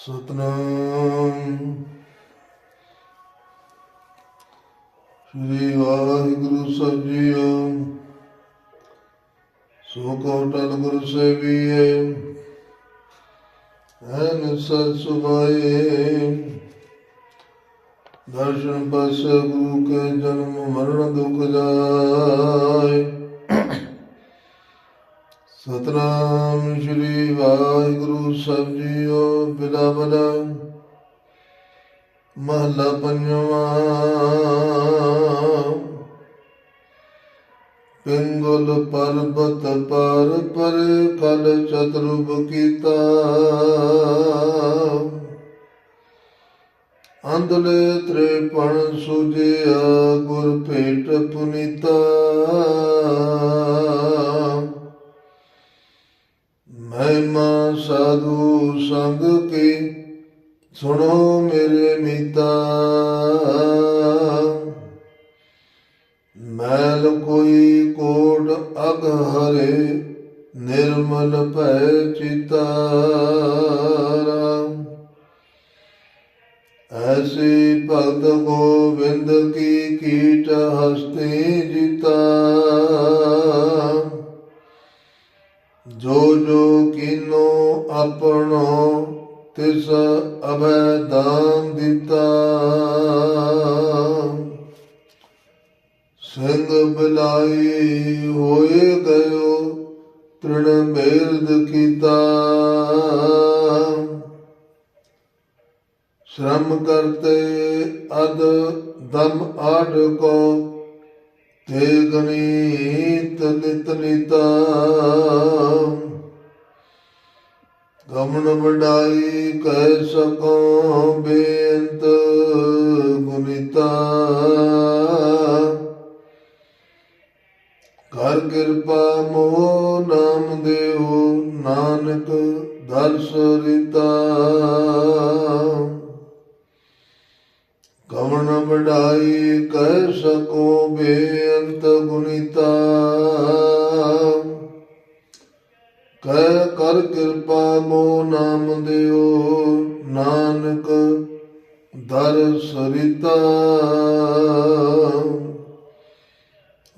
ਸਤਨਾਮ। ਸ੍ਰੀ ਵਾਹਿਗੁਰੂ ਸਾਹਿਬ ਜੀਓ ਸੋ ਕੋ ਟਲ ਗੁਰ ਸੇਵੀਏ, ਐਨ ਸਤ ਸੁਭਾਏ। ਦਰਸ਼ਨ ਪਸ ਗੁਰੂ ਕੇ ਜਨਮ ਮਰਨ ਦੁਖ ਜਾਏ। ਸਤਨਾਮ ਸ੍ਰੀ ਵਾਹਿਗੁਰੂ ਸਾਹਿਬ ਜੀਓ ਬਿਲਾ ਬਲਾ ਮਹਲਾ ਪੰਜਵਾ। ਪਿੰਗਲ ਪਰਬਤ ਪਰ ਪਰ ਕਲ ਚਤੁਰੁਪ ਕੀਤਾ। ਅੰਦਲੇ ਤ੍ਰਿਪਣ ਸੁਜਿਆ ਗੁਰ ਭੇਟ ਪੁਨੀਤਾ। ਕੀ ਸੁਣੋ ਮੇਰੇ ਮੀਤਾ। ਮੈਲ ਕੋਈ ਕੋਟ ਅਗ ਹਰੇ, ਨਿਰਮਲ ਭੈ ਚਿਤਾਰਾ। ਐਸੀ ਭਗਤ ਗੋਬਿੰਦ ਕੀ ਕੀਟ ਹਸਤੀ ਜਿਤਾ। ਜੋ ਜੋ ਕੀਨੋ ਆਪਣੋ ਤਿਸ ਅਭੈ ਦਾਨ ਦਿੱਤਾ। ਸਿੰਘ ਬਲਾਈ ਹੋਏ ਗਇਓ, ਤ੍ਰਿਣ ਮੇਰਦ ਕੀਤਾ। ਸ਼ਰਮ ਕਰਤੇ ਅਦ ਦਮ ਆਢ ਕੋ, ਤੇ ਗਨੀਤ ਨਿਤ ਨੀਤਾ। ਗਮਨ ਵਡਾਈ ਕਹਿ ਸਕੋ ਬੇਅੰਤ ਗੁਨੀਤਾ। ਕਰ ਕਿਰਪਾ ਮੋ ਨਾਮ ਦੇਵੋ ਨਾਨਕ ਦਰਸ ਰਿਤਾ। ਕਵਣ ਵਡਾਈ ਕਹਿ ਸਕੋ ਬੇਅੰਤ ਕਰ ਕਿਰਪਾ ਮੋ ਨਾਮ ਦਿਓ, ਨਾਨਕ ਦਰ ਸਰਿਤਾ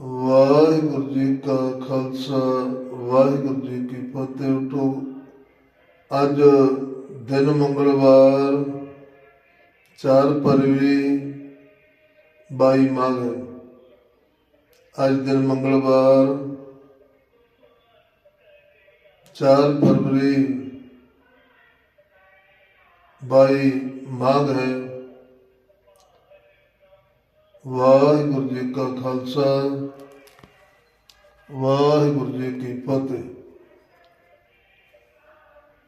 ਵਾਹਿਗੁਰੂ ਜੀ ਕਾ ਖਾਲਸਾ, ਵਾਹਿਗੁਰੂ ਜੀ ਕੀ ਫਤਿਹ। ਉਠੋ, ਅੱਜ ਦਿਨ ਮੰਗਲਵਾਰ 4 ਫਰਵਰੀ 22 ਮਾਘ। ਅੱਜ ਦਿਨ ਮੰਗਲਵਾਰ 4 ਫਰਵਰੀ 22 ਮਾਘ ਹੈ। ਵਾਹਿਗੁਰੂ ਜੀ ਕਾ ਖਾਲਸਾ ਵਾਹਿਗੁਰੂ ਜੀ ਕੀ ਫਤਿਹ।